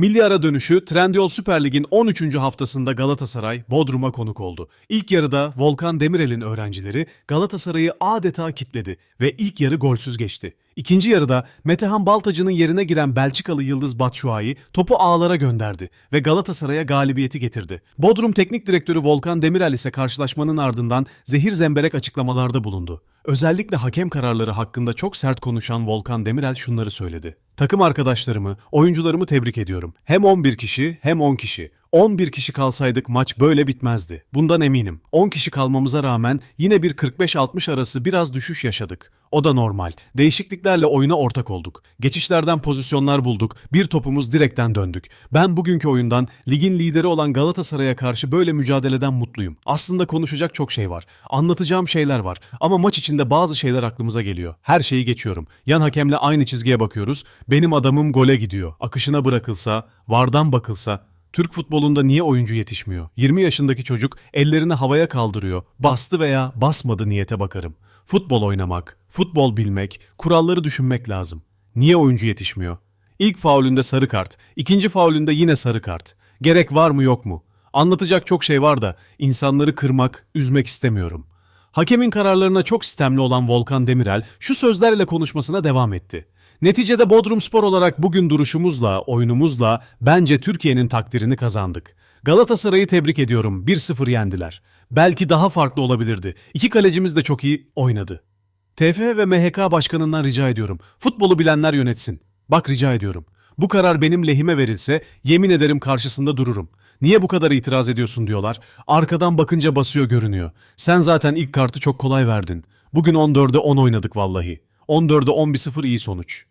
Milli ara dönüşü Trendyol Süper Lig'in 13. haftasında Galatasaray Bodrum'a konuk oldu. İlk yarıda Volkan Demirel'in öğrencileri Galatasaray'ı adeta kitledi ve ilk yarı golsüz geçti. İkinci yarıda Metehan Baltacı'nın yerine giren Belçikalı Yıldız Batshuayi topu ağlara gönderdi ve Galatasaray'a galibiyeti getirdi. Bodrum Teknik Direktörü Volkan Demirel ise karşılaşmanın ardından zehir zemberek açıklamalarda bulundu. Özellikle hakem kararları hakkında çok sert konuşan Volkan Demirel şunları söyledi. Takım arkadaşlarımı, oyuncularımı tebrik ediyorum. Hem 11 kişi hem 10 kişi. 11 kişi kalsaydık maç böyle bitmezdi. Bundan eminim. 10 kişi kalmamıza rağmen yine bir 45-60 arası biraz düşüş yaşadık. O da normal. Değişikliklerle oyuna ortak olduk. Geçişlerden pozisyonlar bulduk. Bir topumuz direkten döndük. Ben bugünkü oyundan ligin lideri olan Galatasaray'a karşı böyle mücadeleden mutluyum. Aslında konuşacak çok şey var. Anlatacağım şeyler var. Ama maç içinde bazı şeyler aklımıza geliyor. Her şeyi geçiyorum. Yan hakemle aynı çizgiye bakıyoruz. Benim adamım gole gidiyor. Akışına bırakılsa, vardan bakılsa, Türk futbolunda niye oyuncu yetişmiyor? 20 yaşındaki çocuk ellerini havaya kaldırıyor. Bastı veya basmadı niyete bakarım. Futbol oynamak, futbol bilmek, kuralları düşünmek lazım. Niye oyuncu yetişmiyor? İlk faulünde sarı kart, ikinci faulünde yine sarı kart. Gerek var mı yok mu? Anlatacak çok şey var da insanları kırmak, üzmek istemiyorum. Hakemin kararlarına çok sistemli olan Volkan Demirel şu sözlerle konuşmasına devam etti. Neticede Bodrum Spor olarak bugün duruşumuzla, oyunumuzla bence Türkiye'nin takdirini kazandık. Galatasaray'ı tebrik ediyorum. 1-0 yendiler. Belki daha farklı olabilirdi. İki kalecimiz de çok iyi oynadı. TFF ve MHK başkanından rica ediyorum. Futbolu bilenler yönetsin. Bak rica ediyorum. Bu karar benim lehime verilse yemin ederim karşısında dururum. Niye bu kadar itiraz ediyorsun diyorlar. Arkadan bakınca basıyor görünüyor. Sen zaten ilk kartı çok kolay verdin. Bugün 14'e 10 oynadık vallahi. 14'e 10 bir 0 iyi sonuç.